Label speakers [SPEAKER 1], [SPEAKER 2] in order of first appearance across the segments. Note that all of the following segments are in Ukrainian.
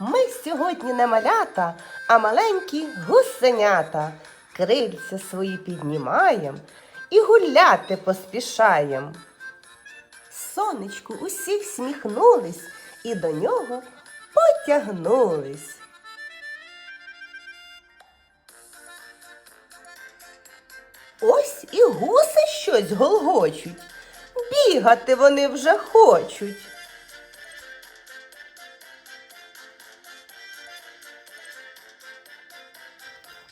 [SPEAKER 1] Ми сьогодні не малята, а маленькі гусенята. Крильця свої піднімаєм і гуляти поспішаєм. Сонечку усі всміхнулись і до нього потягнулись. Ось і гуси щось голгочуть, бігати вони вже хочуть.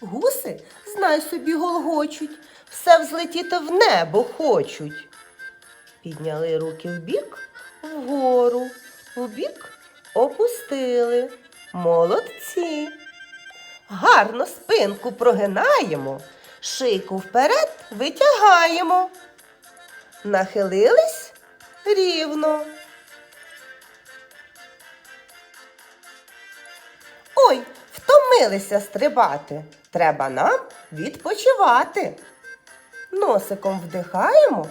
[SPEAKER 1] Гуси, знай собі, голгочуть, все взлетіти в небо хочуть. Підняли руки вбік, вгору, вбік опустили. Молодці. Гарно спинку прогинаємо, шийку вперед витягаємо. Нахилились рівно. Ой, втомилися стрибати. Треба нам відпочивати. Носиком вдихаємо,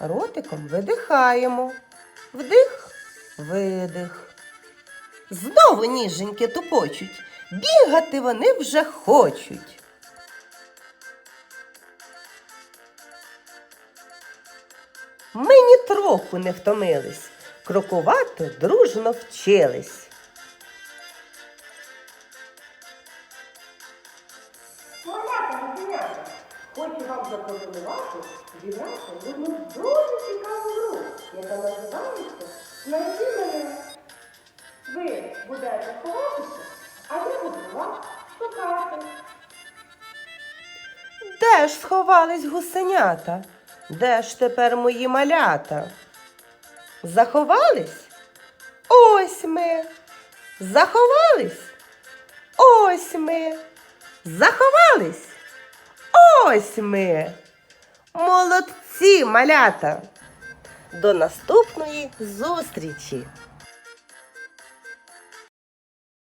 [SPEAKER 1] ротиком видихаємо. Вдих, видих. Знову ніженьки тупочуть. Бігати вони вже хочуть. Ми ні не втомились, крокувати дружно вчились.
[SPEAKER 2] Малята, гусенята, хочу вам запропонувати зіграти в одну дуже цікаву гру, яка називається Знайди мене. Ви будете ховатися, а я буду вас шукати.
[SPEAKER 1] Де ж сховались гусенята? Де ж тепер мої малята? Заховались? Ось ми. Заховались? Ось ми. Заховались? Ось ми. Молодці, малята. До наступної зустрічі!